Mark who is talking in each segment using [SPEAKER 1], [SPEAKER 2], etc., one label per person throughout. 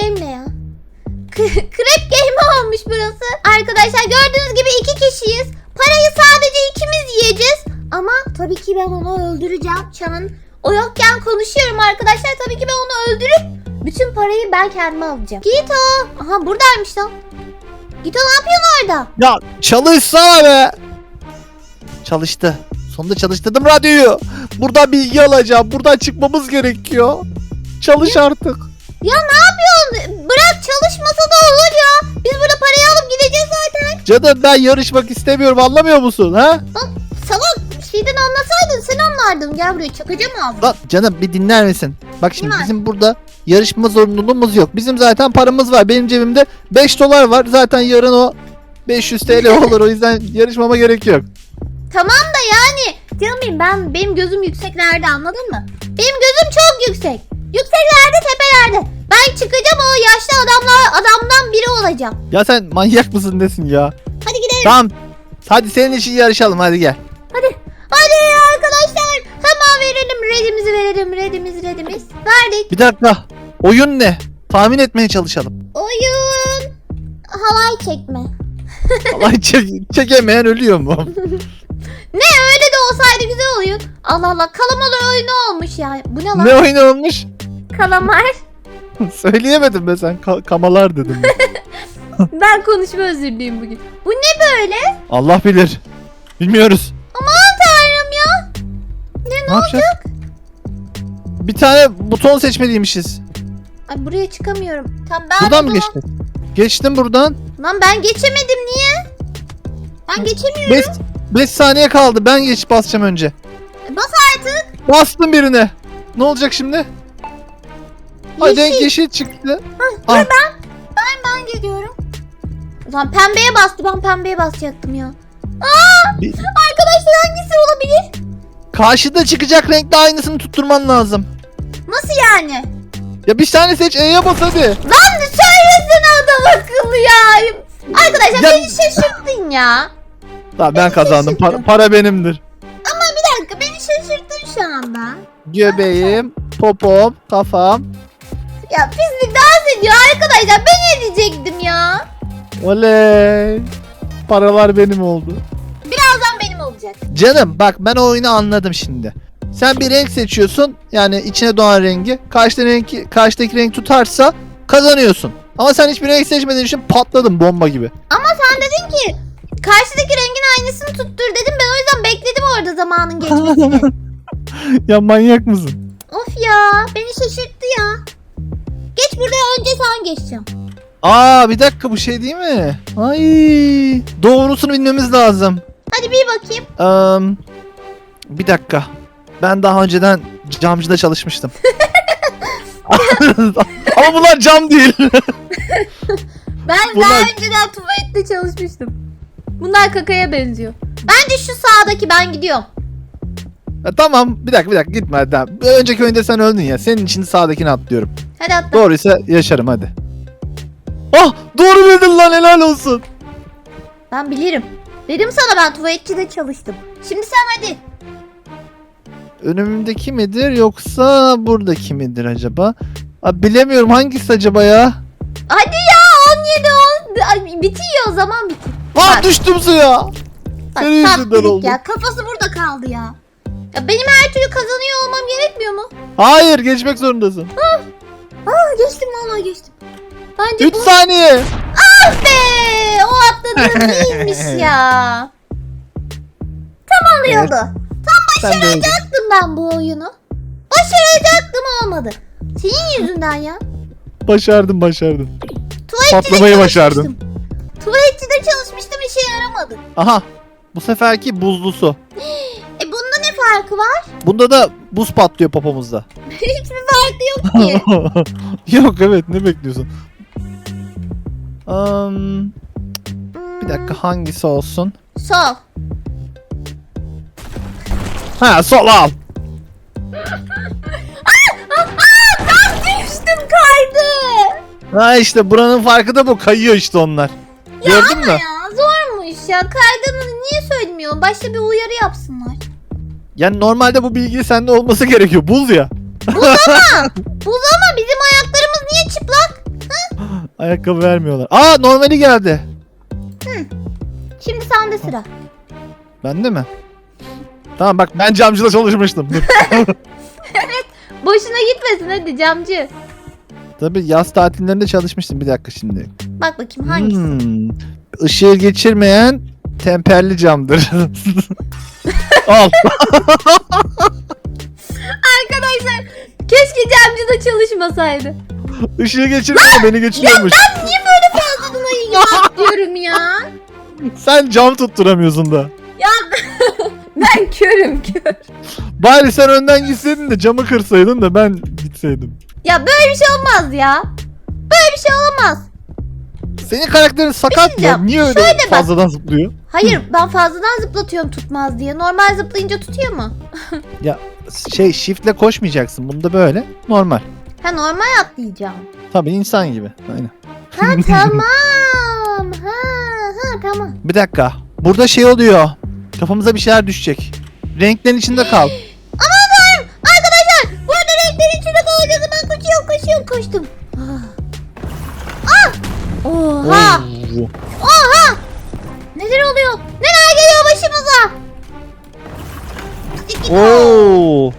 [SPEAKER 1] Game ne ya? Crap Game olmuş burası. Arkadaşlar gördüğünüz gibi iki kişiyiz. Parayı sadece ikimiz yiyeceğiz. Ama tabii ki ben onu öldüreceğim. Çanın o yokken konuşuyorum arkadaşlar. Tabii ki ben onu öldürüp bütün parayı ben kendime alacağım. Gito. Aha buradaymış lan. Gito ne yapıyorsun orada?
[SPEAKER 2] Ya çalışsana be. Çalıştı. Sonunda çalıştırdım radyoyu. Buradan bilgi alacağım. Buradan çıkmamız gerekiyor. Çalış artık.
[SPEAKER 1] Ya ne yapıyorsun? Bırak çalışmasa da olur ya. Biz burada parayı alıp gideceğiz zaten.
[SPEAKER 2] Canım ben yarışmak istemiyorum anlamıyor musun ha?
[SPEAKER 1] Lan salak şeyden anlatsaydın sen anlardın. Gel buraya çakacağım ağzını.
[SPEAKER 2] Lan canım bir dinler misin? Bak şimdi
[SPEAKER 1] var?
[SPEAKER 2] bizim burada yarışma zorunluluğumuz yok. Bizim zaten paramız var. Benim cebimde 5 dolar var. Zaten yarın o 500 TL olur. O yüzden yarışmama gerek yok.
[SPEAKER 1] Tamam da yani canım benim ben benim gözüm yükseklerde anladın mı? Benim gözüm çok yüksek. Yükseklerde tepelerde. Ben çıkacağım o yaşlı adamlar adamdan biri olacağım.
[SPEAKER 2] Ya sen manyak mısın desin ya?
[SPEAKER 1] Hadi gidelim.
[SPEAKER 2] Tamam. Hadi senin için yarışalım hadi gel.
[SPEAKER 1] Hadi. Hadi arkadaşlar hemen verelim redimizi verelim redimiz redimiz. Verdik.
[SPEAKER 2] Bir dakika. Oyun ne? Tahmin etmeye çalışalım.
[SPEAKER 1] Oyun. Halay çekme.
[SPEAKER 2] Vallahi çek- çekemeyen ölüyor mu?
[SPEAKER 1] Ne öyle de olsaydı güzel oyun. Allah Allah kalamar oyunu olmuş ya. Bu ne lan?
[SPEAKER 2] ne oyun olmuş?
[SPEAKER 1] Kalamar.
[SPEAKER 2] Söyleyemedim be sen. Ka- kamalar dedim.
[SPEAKER 1] ben konuşma özürlüyüm bugün. Bu ne böyle?
[SPEAKER 2] Allah bilir. Bilmiyoruz.
[SPEAKER 1] Aman tanrım ya. Ne,
[SPEAKER 2] Ne yapacağız? Bir tane buton seçmeliymişiz.
[SPEAKER 1] Ay buraya çıkamıyorum. Tam ben
[SPEAKER 2] Buradan mı
[SPEAKER 1] bunu-
[SPEAKER 2] geçtin? Geçtim buradan.
[SPEAKER 1] Lan ben geçemedim niye? Ben geçemiyorum.
[SPEAKER 2] 5 5 saniye kaldı. Ben geç basacağım önce.
[SPEAKER 1] E, Bas artık.
[SPEAKER 2] Bastım birine. Ne olacak şimdi? Ay renk yeşil çıktı. Ah.
[SPEAKER 1] Ben ben geliyorum. Lan pembeye bastı. Ben pembeye basacaktım ya. Aa!
[SPEAKER 2] Bir-
[SPEAKER 1] Arkadaşlar hangisi olabilir?
[SPEAKER 2] Karşıda çıkacak renkte aynısını tutturman lazım.
[SPEAKER 1] Nasıl yani?
[SPEAKER 2] Ya bir tane seç E'ye bas hadi.
[SPEAKER 1] Lan söylesene adam akıllı ya. Arkadaşlar
[SPEAKER 2] Ya-
[SPEAKER 1] beni şaşırttın ya.
[SPEAKER 2] Tamam ben kazandım. Para, para benimdir.
[SPEAKER 1] Ama bir dakika beni şaşırttın şu anda.
[SPEAKER 2] Göbeğim, popom, kafam.
[SPEAKER 1] Ya pislik dans ediyor arkadaşlar. Ben ne diyecektim ya?
[SPEAKER 2] Oley. Paralar benim oldu.
[SPEAKER 1] Birazdan benim olacak.
[SPEAKER 2] Canım bak ben o oyunu anladım şimdi. Sen bir renk seçiyorsun. Yani içine doğan rengi. Karşıdaki renk, karşıdaki renk tutarsa kazanıyorsun. Ama sen hiçbir renk seçmediğin için patladın bomba gibi.
[SPEAKER 1] Ama sen dedin ki karşıdaki rengin aynısını tuttur dedim. Ben o yüzden bekledim orada zamanın geçmesini.
[SPEAKER 2] ya manyak mısın?
[SPEAKER 1] of ya beni şaşırttı ya. Geç burada önce sen geçeceğim.
[SPEAKER 2] Aa bir dakika bu şey değil mi? Ay doğrusunu bilmemiz lazım.
[SPEAKER 1] Hadi bir bakayım.
[SPEAKER 2] Eee, bir dakika. Ben daha önceden camcıda çalışmıştım. Ama bunlar cam değil.
[SPEAKER 1] Ben
[SPEAKER 2] Bunlar-
[SPEAKER 1] daha önceden tuvalette çalışmıştım. Bunlar kakaya benziyor. Bence şu sağdaki ben gidiyorum.
[SPEAKER 2] Ya tamam bir dakika bir dakika gitme tamam. Önceki oyunda sen öldün ya. Senin için sağdakini atlıyorum.
[SPEAKER 1] Hadi atla.
[SPEAKER 2] Doğruysa yaşarım hadi. Ah doğru bildin lan helal olsun.
[SPEAKER 1] Ben bilirim. Dedim sana ben tuvaletçide çalıştım. Şimdi sen hadi.
[SPEAKER 2] Önümdeki midir yoksa buradaki midir acaba? Abi bilemiyorum hangisi acaba ya?
[SPEAKER 1] Hadi ya 17 10 Ay, bitiyor o zaman bitir.
[SPEAKER 2] Ah
[SPEAKER 1] Bak.
[SPEAKER 2] düştüm suya.
[SPEAKER 1] Bak
[SPEAKER 2] Senin yüzünden oldu.
[SPEAKER 1] ya. Kafası burada kaldı ya. Ya benim her türlü kazanıyor olmam gerekmiyor mu?
[SPEAKER 2] Hayır geçmek zorundasın.
[SPEAKER 1] Aa geçtim vallahi geçtim. Bence
[SPEAKER 2] 3
[SPEAKER 1] bu
[SPEAKER 2] saniye.
[SPEAKER 1] be o atladığım değilmiş ya. Tam
[SPEAKER 2] de öldün.
[SPEAKER 1] Başaracaktım ben bu oyunu. Başaracaktım olmadı. Senin yüzünden ya.
[SPEAKER 2] Başardın başardın.
[SPEAKER 1] Tuvaletçide
[SPEAKER 2] Patlamayı başardın.
[SPEAKER 1] Tuvaletçide çalışmıştım işe yaramadı.
[SPEAKER 2] Aha bu seferki buzlu su.
[SPEAKER 1] E bunda ne farkı var?
[SPEAKER 2] Bunda da buz patlıyor popomuzda.
[SPEAKER 1] Hiçbir farkı yok ki.
[SPEAKER 2] yok evet ne bekliyorsun? Um, bir dakika hangisi olsun?
[SPEAKER 1] Sol.
[SPEAKER 2] Ha sol al. Ben düştüm kaydı. Ha işte buranın farkı da bu kayıyor işte onlar. Gördün mü?
[SPEAKER 1] Ya zormuş ya. Kaydını niye söylemiyor? Başta bir uyarı yapsınlar.
[SPEAKER 2] Yani normalde bu bilgi sende olması gerekiyor. Bul ya.
[SPEAKER 1] Buz ama bizim ayaklarımız niye çıplak?
[SPEAKER 2] Ayakkabı vermiyorlar. Aa normali geldi.
[SPEAKER 1] Şimdi sende sıra.
[SPEAKER 2] Bende mi? Tamam bak ben camcıda çalışmıştım. Dur.
[SPEAKER 1] Boşuna gitmesin hadi camcı.
[SPEAKER 2] Tabii yaz tatillerinde çalışmıştım. Bir dakika şimdi.
[SPEAKER 1] Bak bakayım hangisi?
[SPEAKER 2] Hmm. Işığı geçirmeyen temperli camdır. Al.
[SPEAKER 1] Arkadaşlar keşke camcı da çalışmasaydı.
[SPEAKER 2] Işığı geçirmeyen beni geçiriyormuş.
[SPEAKER 1] Ben niye böyle fazla dolayı diyorum ya?
[SPEAKER 2] Sen cam tutturamıyorsun da.
[SPEAKER 1] Ya ben körüm kör.
[SPEAKER 2] Bari sen önden gitseydin de camı kırsaydın da ben gitseydim.
[SPEAKER 1] Ya böyle bir şey olmaz ya. Böyle bir şey olamaz.
[SPEAKER 2] Senin karakterin sakat mı?
[SPEAKER 1] diyeceğim.
[SPEAKER 2] Niye öyle
[SPEAKER 1] Şöyle bak.
[SPEAKER 2] fazladan zıplıyor?
[SPEAKER 1] Hayır ben fazladan zıplatıyorum tutmaz diye. Normal zıplayınca tutuyor mu?
[SPEAKER 2] Şey shiftle koşmayacaksın. Bunda böyle. Normal.
[SPEAKER 1] Ha normal atlayacağım.
[SPEAKER 2] Tabii insan gibi. Aynen.
[SPEAKER 1] Ha tamam. Ha ha tamam.
[SPEAKER 2] Bir dakika. Burada şey oluyor. Kafamıza bir şeyler düşecek. Renklerin içinde kal.
[SPEAKER 1] Aman tanrım. Arkadaşlar burada renklerin içinde kalacağız. Ben koşuyorum koşuyorum koştum. Ah. Ah. Oha.
[SPEAKER 2] Oo.
[SPEAKER 1] Oha. Neler oluyor? Neler geliyor başımıza?
[SPEAKER 2] Oo.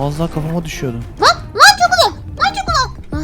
[SPEAKER 2] Az daha kafama düşüyordu.
[SPEAKER 1] Lan lan uzak. Lan çok uzak. Ah.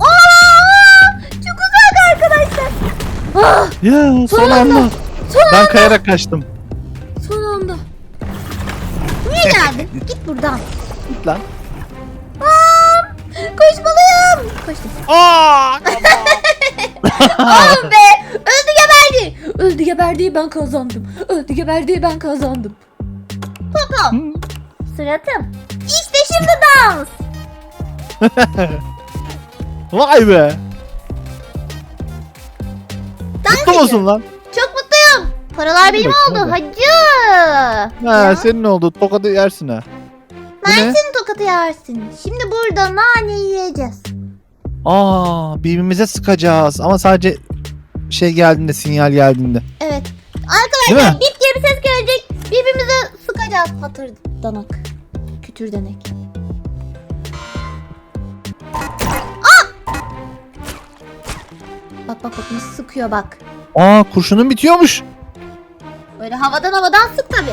[SPEAKER 1] Aa, çok uzak arkadaşlar. Ah,
[SPEAKER 2] Ya son
[SPEAKER 1] anda. son
[SPEAKER 2] Ben
[SPEAKER 1] anda.
[SPEAKER 2] kayarak kaçtım.
[SPEAKER 1] Son anda. Niye geldin? Git buradan.
[SPEAKER 2] Git lan.
[SPEAKER 1] Aa, koşmalıyım. Koştum.
[SPEAKER 2] Aa!
[SPEAKER 1] Geberdi. Öldü geberdi ben kazandım. Öldü geberdi ben kazandım. Popo. Suratım. İşte şimdi dans.
[SPEAKER 2] Vay be.
[SPEAKER 1] Dans
[SPEAKER 2] Mutlu musun lan?
[SPEAKER 1] Çok mutluyum. Paralar benim oldu.
[SPEAKER 2] hadi.
[SPEAKER 1] Hacı.
[SPEAKER 2] Ha
[SPEAKER 1] Ya.
[SPEAKER 2] senin oldu. Tokadı yersin ha. Bu ne?
[SPEAKER 1] Mersin tokatı yersin. Şimdi burada nane yiyeceğiz.
[SPEAKER 2] Aa birbirimize sıkacağız ama sadece şey geldiğinde sinyal geldiğinde.
[SPEAKER 1] Evet.
[SPEAKER 2] Değil
[SPEAKER 1] Arkadaşlar bip diye bir ses gelecek. Birbirimize sıkacağız patır danak. Kütür denek. Aa! Bak bak bak nasıl sıkıyor bak.
[SPEAKER 2] Aa kurşunun bitiyormuş.
[SPEAKER 1] Böyle havadan havadan sık tabi.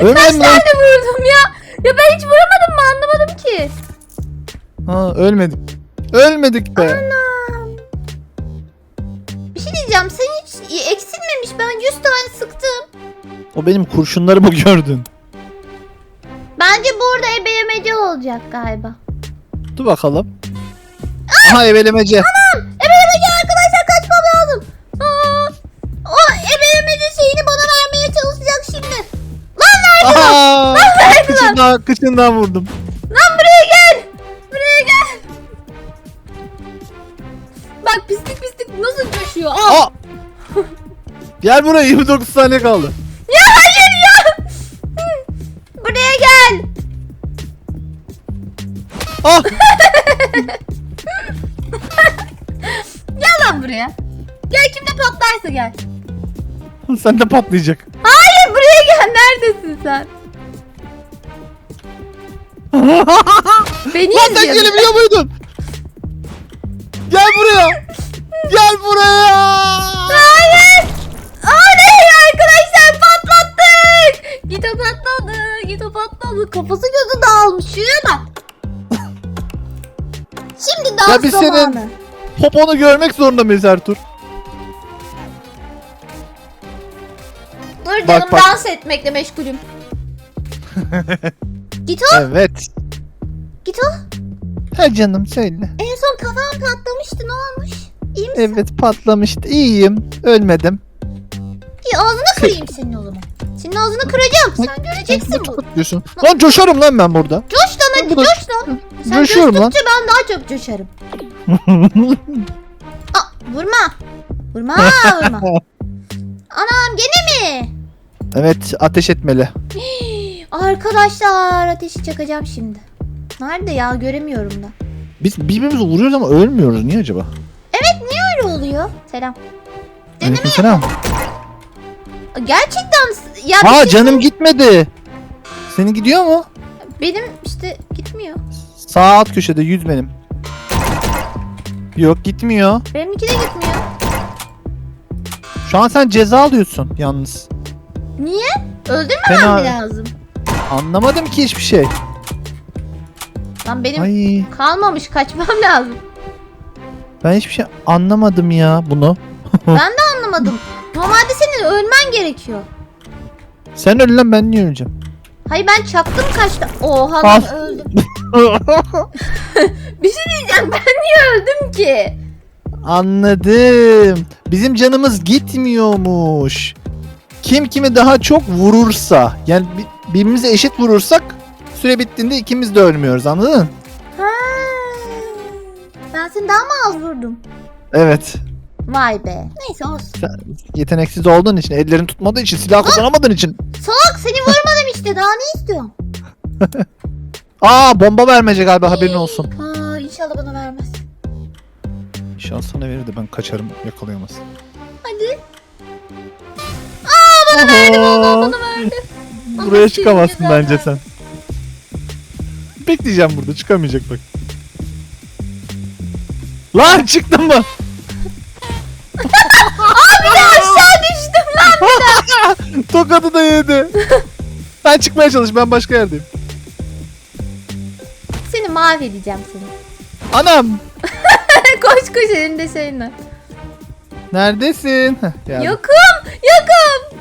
[SPEAKER 2] Ölmedin
[SPEAKER 1] Kaç
[SPEAKER 2] mi?
[SPEAKER 1] tane vurdum ya? Ya ben hiç vuramadım mı anlamadım ki.
[SPEAKER 2] Ha ölmedik. Ölmedik be.
[SPEAKER 1] Eksilmemiş ben 100 tane sıktım.
[SPEAKER 2] O benim kurşunlarımı gördün.
[SPEAKER 1] Bence burada ebeyemeci olacak galiba.
[SPEAKER 2] Dur bakalım. Aha ebelemece.
[SPEAKER 1] Ebeyemeci arkadaşlar kaçmam lazım. Aa, o ebeyemeci şeyini bana vermeye çalışacak şimdi. Lan nerede?
[SPEAKER 2] Aha!
[SPEAKER 1] Nerede lan?
[SPEAKER 2] Kıçından, kıçından vurdum.
[SPEAKER 1] Gel buraya
[SPEAKER 2] 29 saniye kaldı.
[SPEAKER 1] Ya hayır ya. Buraya gel.
[SPEAKER 2] Ah!
[SPEAKER 1] Gel lan buraya. Gel kimde patlarsa gel.
[SPEAKER 2] Sen de patlayacak.
[SPEAKER 1] Hayır buraya gel. Neredesin sen? Beni
[SPEAKER 2] Lan sen
[SPEAKER 1] izliyorsun.
[SPEAKER 2] gelebiliyor muydun? Gel buraya. Gel buraya.
[SPEAKER 1] O patladı. Kafası gözü dağılmış. Şuraya bak. Şimdi dans
[SPEAKER 2] Ya biz senin-
[SPEAKER 1] zamanı.
[SPEAKER 2] Poponu görmek zorunda mıyız her tur?
[SPEAKER 1] Dur
[SPEAKER 2] Bak,
[SPEAKER 1] canım
[SPEAKER 2] bak.
[SPEAKER 1] dans etmekle meşgulüm. Git o.
[SPEAKER 2] Evet.
[SPEAKER 1] Git o.
[SPEAKER 2] Ha canım söyle.
[SPEAKER 1] En son kafam patlamıştı. Ne olmuş? İyi misin?
[SPEAKER 2] Evet patlamıştı. İyiyim. Ölmedim.
[SPEAKER 1] İyi ağzını kırayım senin o zaman. Senin ağzını kıracağım. Sen göreceksin bunu.
[SPEAKER 2] Diyorsun. Lan coşarım lan ben burada.
[SPEAKER 1] Coş lan hadi
[SPEAKER 2] Bu da-
[SPEAKER 1] coş lan. Sen
[SPEAKER 2] Coşuyorum lan.
[SPEAKER 1] coştukça ben daha çok coşarım. Aa, vurma. Vurma vurma. Anam gene mi?
[SPEAKER 2] Evet ateş etmeli.
[SPEAKER 1] Arkadaşlar ateşi çakacağım şimdi. Nerede ya göremiyorum da.
[SPEAKER 2] Biz birbirimizi vuruyoruz ama ölmüyoruz. Niye acaba?
[SPEAKER 1] Öyle oluyor. Selam.
[SPEAKER 2] Aleykümselam.
[SPEAKER 1] Gerçekten s- ya bir
[SPEAKER 2] Aa
[SPEAKER 1] şey-
[SPEAKER 2] canım gitmedi. Senin gidiyor mu?
[SPEAKER 1] benim işte gitmiyor.
[SPEAKER 2] Sağ alt köşede 100 benim. Yok gitmiyor.
[SPEAKER 1] Benimki de gitmiyor.
[SPEAKER 2] Şu an sen ceza alıyorsun yalnız.
[SPEAKER 1] Niye? Öldürmemem
[SPEAKER 2] Fena-
[SPEAKER 1] mi lazım?
[SPEAKER 2] Anlamadım ki hiçbir şey.
[SPEAKER 1] Lan benim
[SPEAKER 2] Ay
[SPEAKER 1] kalmamış kaçmam lazım.
[SPEAKER 2] ben hiçbir şey anlamadım ya bunu.
[SPEAKER 1] Ben de anlamadım. Normalde senin ölmen gerekiyor.
[SPEAKER 2] Sen öl lan ben niye öleceğim?
[SPEAKER 1] Hayır ben çaktım kaçta. Oha
[SPEAKER 2] Al.
[SPEAKER 1] lan öldüm. Bir şey diyeceğim ben niye öldüm ki?
[SPEAKER 2] Anladım. Bizim canımız gitmiyormuş. Kim kimi daha çok vurursa yani bi- birbirimize eşit vurursak süre bittiğinde ikimiz de ölmüyoruz anladın?
[SPEAKER 1] Ha. Ben seni daha mı az vurdum?
[SPEAKER 2] Evet.
[SPEAKER 1] Vay be. Neyse olsun.
[SPEAKER 2] Sen yeteneksiz olduğun için, ellerin tutmadığı için, silah kullanamadığın için.
[SPEAKER 1] Salak seni vurmadım işte daha ne istiyorsun?
[SPEAKER 2] Aa bomba vermeyecek galiba haberin olsun.
[SPEAKER 1] Aa inşallah bana vermez.
[SPEAKER 2] İnşallah sana verir de ben kaçarım yakalayamaz.
[SPEAKER 1] Hadi.
[SPEAKER 2] Bana
[SPEAKER 1] verdi, Bana verdi.
[SPEAKER 2] Buraya
[SPEAKER 1] Allah
[SPEAKER 2] çıkamazsın
[SPEAKER 1] seni
[SPEAKER 2] bence sen. Bekleyeceğim burada çıkamayacak bak. Lan çıktın mı?
[SPEAKER 1] Aşağı düştüm lan.
[SPEAKER 2] Tokadı da yedi. ben çıkmaya çalış ben başka yerdeyim.
[SPEAKER 1] Seni mahvedeceğim seni.
[SPEAKER 2] Anam
[SPEAKER 1] koş koş elinde şeyinle.
[SPEAKER 2] neredesin? Heh, geldim.
[SPEAKER 1] Yokum. Yokum.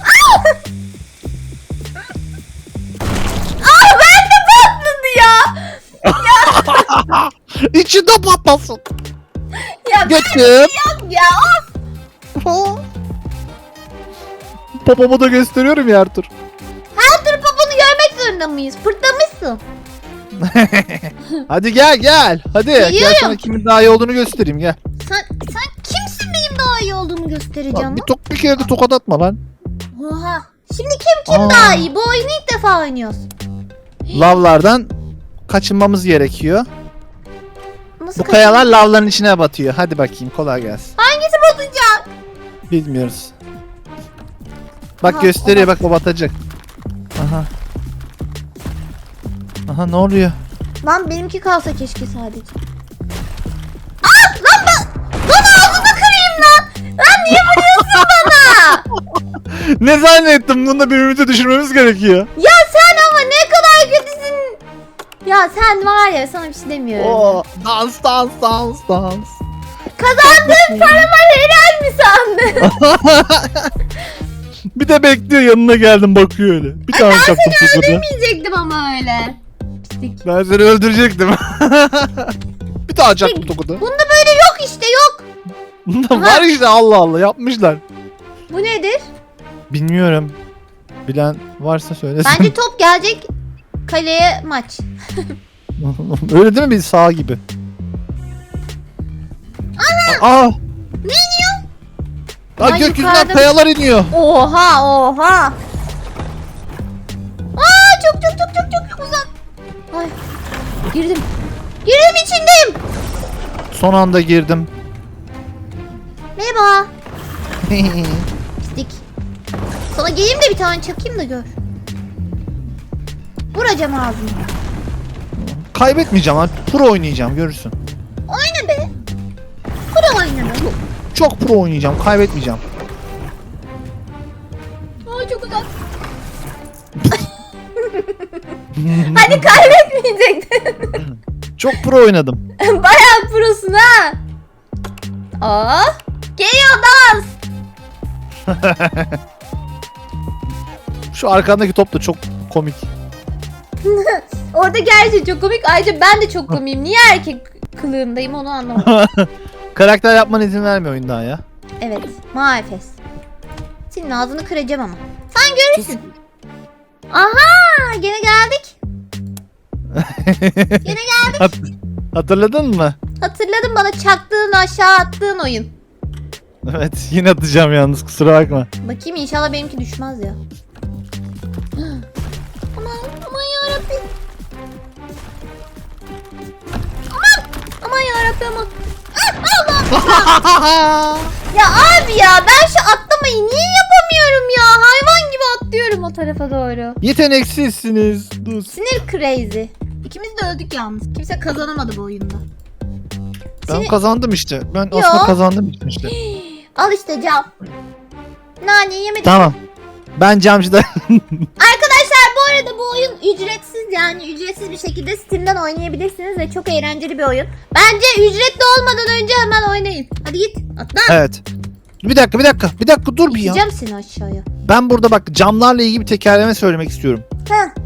[SPEAKER 1] Aa! Aa ben de patladı ya.
[SPEAKER 2] İçinde patlasın.
[SPEAKER 1] Ya ben
[SPEAKER 2] Götür.
[SPEAKER 1] yok ya. Of.
[SPEAKER 2] Popomu da gösteriyorum ya Ertuğrul.
[SPEAKER 1] Her türlü poponu görmek zorunda mıyız? Pırtlamışsın.
[SPEAKER 2] Hadi gel gel. Hadi gel
[SPEAKER 1] Geliyorum.
[SPEAKER 2] sana kimin daha iyi olduğunu göstereyim gel.
[SPEAKER 1] Sen sen kimsin benim daha iyi olduğumu göstereceğim lan?
[SPEAKER 2] bir, tok, bir kere de tokat atma lan.
[SPEAKER 1] Oha. Şimdi kim kim
[SPEAKER 2] Aa.
[SPEAKER 1] daha iyi? Bu oyunu ilk defa oynuyoruz.
[SPEAKER 2] Lavlardan kaçınmamız gerekiyor. Bu kayalar lavların içine batıyor. Hadi bakayım kolay gelsin.
[SPEAKER 1] Hangisi batacak?
[SPEAKER 2] Bilmiyoruz. Bak
[SPEAKER 1] Aha,
[SPEAKER 2] gösteriyor bak o batacak. Aha. Aha ne oluyor?
[SPEAKER 1] Lan benimki kalsa keşke sadece. Aa! Lan ben... Lan ağzını kırayım lan! Lan niye vuruyorsun bana?
[SPEAKER 2] ne zannettim bunu da birbirimize düşürmemiz gerekiyor.
[SPEAKER 1] ya Ya sen var ya sana bir şey demiyorum.
[SPEAKER 2] Oo, dans dans dans dans.
[SPEAKER 1] Kazandığın parama helal mi sandın?
[SPEAKER 2] bir de bekliyor yanına geldim bakıyor öyle. Bir tane çaktım tokadı.
[SPEAKER 1] Demeyecektim ama öyle. Pislik.
[SPEAKER 2] Ben seni öldürecektim. bir daha çaktım tokadı.
[SPEAKER 1] Bunda böyle yok işte yok.
[SPEAKER 2] Var işte Allah Allah yapmışlar.
[SPEAKER 1] Bu nedir?
[SPEAKER 2] Bilmiyorum. Bilen varsa söylesin.
[SPEAKER 1] Bence top gelecek kaleye maç.
[SPEAKER 2] Öyle değil mi bir sağ gibi? Aa!
[SPEAKER 1] Ne iniyor?
[SPEAKER 2] Aa
[SPEAKER 1] Ay,
[SPEAKER 2] gökyüzünden
[SPEAKER 1] yukarıda-
[SPEAKER 2] kayalar iniyor.
[SPEAKER 1] Oha oha. Aa çok çok çok çok çok uzak. Ay girdim. Girdim içindeyim.
[SPEAKER 2] Son anda girdim.
[SPEAKER 1] Merhaba. Pislik. Sana geleyim de bir tane çakayım da gör. Vuracağım ağzını.
[SPEAKER 2] Kaybetmeyeceğim lan. Pro oynayacağım görürsün.
[SPEAKER 1] Oyna be. Kuru oyna be.
[SPEAKER 2] Çok pro oynayacağım. Kaybetmeyeceğim.
[SPEAKER 1] Aa çok uzak. Hadi kaybetmeyecektin.
[SPEAKER 2] Çok pro oynadım.
[SPEAKER 1] Bayağı prosun ha. Aa, geliyor dans.
[SPEAKER 2] Şu arkandaki top da çok komik.
[SPEAKER 1] Orada gerçi çok komik. Ayrıca ben de çok komiyim. Niye erkek kılığındayım onu anlamadım.
[SPEAKER 2] Karakter yapmana izin vermiyor oyun daha ya.
[SPEAKER 1] evet, maafes. Senin ağzını kıracağım ama. Sen görürsün. Aha, gene geldik. Gene geldik.
[SPEAKER 2] Hat- Hatırladın mı?
[SPEAKER 1] Hatırladım bana çaktığın aşağı attığın oyun.
[SPEAKER 2] Evet yine atacağım yalnız kusura bakma.
[SPEAKER 1] Bakayım inşallah benimki düşmez ya. Aman. Aman yarabbim aman. Ah, Allah. Ya abi ya ben şu atlamayı niye yapamıyorum ya? Hayvan gibi atlıyorum o tarafa doğru.
[SPEAKER 2] Yeteneksizsiniz. Dur.
[SPEAKER 1] Sinir crazy. İkimiz de öldük yalnız. Kimse kazanamadı bu oyunda.
[SPEAKER 2] Ben
[SPEAKER 1] Sinir-
[SPEAKER 2] kazandım işte. Ben
[SPEAKER 1] Yo.
[SPEAKER 2] aslında kazandım işte.
[SPEAKER 1] Al işte cam. Nane yemedik.
[SPEAKER 2] tamam. Ben camcıda
[SPEAKER 1] Arkadaşlar bu arada bu oyun ücretsiz yani ücretsiz bir şekilde Steam'den oynayabilirsiniz ve çok eğlenceli bir oyun. Bence ücretli olmadan önce hemen oynayın. Hadi git atla.
[SPEAKER 2] Evet. Bir dakika bir dakika. Bir dakika dur bir ya.
[SPEAKER 1] Gideceğim seni aşağıya.
[SPEAKER 2] Ben burada bak camlarla ilgili bir tekerleme söylemek istiyorum.
[SPEAKER 1] Heh.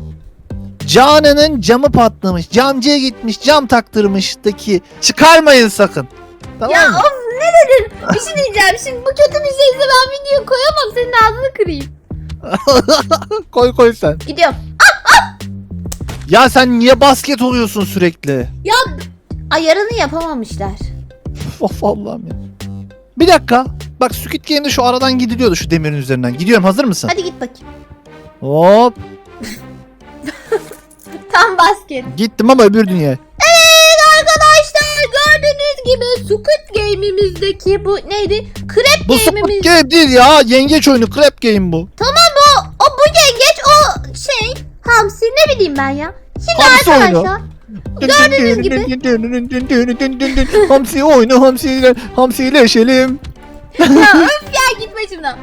[SPEAKER 2] Canan'ın camı patlamış. Camcıya gitmiş cam taktırmıştaki. Çıkarmayın sakın. Tamam
[SPEAKER 1] Ya
[SPEAKER 2] mı?
[SPEAKER 1] of ne dedin? Bir şey diyeceğim şimdi bu kötü bir şeyse ben video koyamam senin ağzını kırayım.
[SPEAKER 2] koy koy sen.
[SPEAKER 1] Gidiyorum.
[SPEAKER 2] Ya sen niye basket oluyorsun sürekli?
[SPEAKER 1] Ya ayarını yapamamışlar.
[SPEAKER 2] Of Allah'ım ya. Bir dakika. Bak Squid Game'de şu aradan gidiliyordu şu demirin üzerinden. Gidiyorum hazır mısın?
[SPEAKER 1] Hadi git bakayım.
[SPEAKER 2] Hop.
[SPEAKER 1] Tam basket.
[SPEAKER 2] Gittim ama öbür dünya.
[SPEAKER 1] Evet arkadaşlar gördüğünüz gibi Squid Game'imizdeki bu neydi? Crab
[SPEAKER 2] Bu Squid
[SPEAKER 1] Game'imiz.
[SPEAKER 2] Game değil ya. Yengeç oyunu. Crap Game bu.
[SPEAKER 1] Tamam hamsi ne bileyim ben ya. Şimdi
[SPEAKER 2] Hamsi oyunu.
[SPEAKER 1] arkadaşlar Gördüğünüz
[SPEAKER 2] gibi. hamsi oyunu hamsiyle hamsileşelim.
[SPEAKER 1] ya öf ya git başımdan.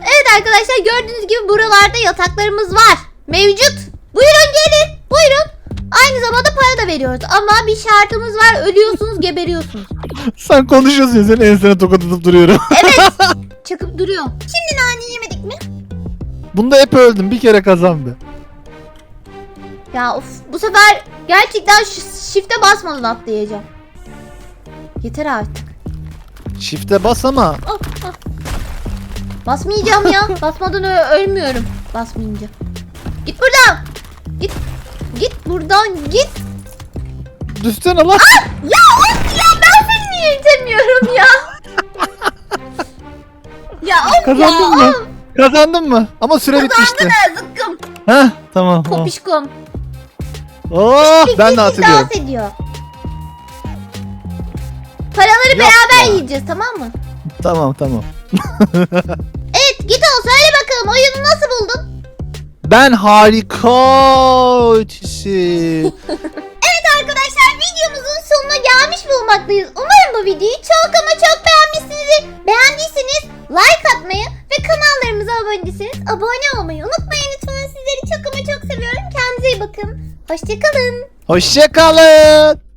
[SPEAKER 1] Evet arkadaşlar gördüğünüz gibi buralarda yataklarımız var. Mevcut. Buyurun gelin. Buyurun. Aynı zamanda para da veriyoruz ama bir şartımız var. Ölüyorsunuz, geberiyorsunuz.
[SPEAKER 2] Sen konuşuyorsun ya senin ensene tokat atıp duruyorum.
[SPEAKER 1] Evet. Çakıp duruyor. Şimdi nane yemedik mi?
[SPEAKER 2] Bunda hep öldüm. Bir kere kazan be.
[SPEAKER 1] Ya of bu sefer gerçekten shift'e basmadan atlayacağım. Yeter artık.
[SPEAKER 2] Shift'e bas ama
[SPEAKER 1] Ah, ah. Basmayacağım ya. Basmadan ölmüyorum. Basmayınca. Git buradan. Git. Git buradan git.
[SPEAKER 2] düşsene lan.
[SPEAKER 1] Ya of ya ben seni niye itemiyorum ya. ya of
[SPEAKER 2] Kazandın
[SPEAKER 1] ya.
[SPEAKER 2] mı?
[SPEAKER 1] Of.
[SPEAKER 2] Kazandın mı? Ama süre bitmişti.
[SPEAKER 1] Kazandın zıkkım.
[SPEAKER 2] Heh tamam. tamam. Oh ben de hatırlıyorum.
[SPEAKER 1] dans ediyor. Paraları
[SPEAKER 2] Yapma.
[SPEAKER 1] beraber yiyeceğiz tamam mı?
[SPEAKER 2] Tamam tamam.
[SPEAKER 1] Evet git ol söyle bakalım oyunu nasıl buldun?
[SPEAKER 2] Ben harika ötesi.
[SPEAKER 1] Sonuna gelmiş bulunmaktayız. Umarım bu videoyu çok ama çok beğenmişsinizdir. Beğendiyseniz like atmayı ve kanallarımıza abone değilseniz abone olmayı unutmayın lütfen. Sizleri çok ama çok seviyorum. Kendinize iyi bakın. Hoşçakalın.
[SPEAKER 2] Hoşçakalın.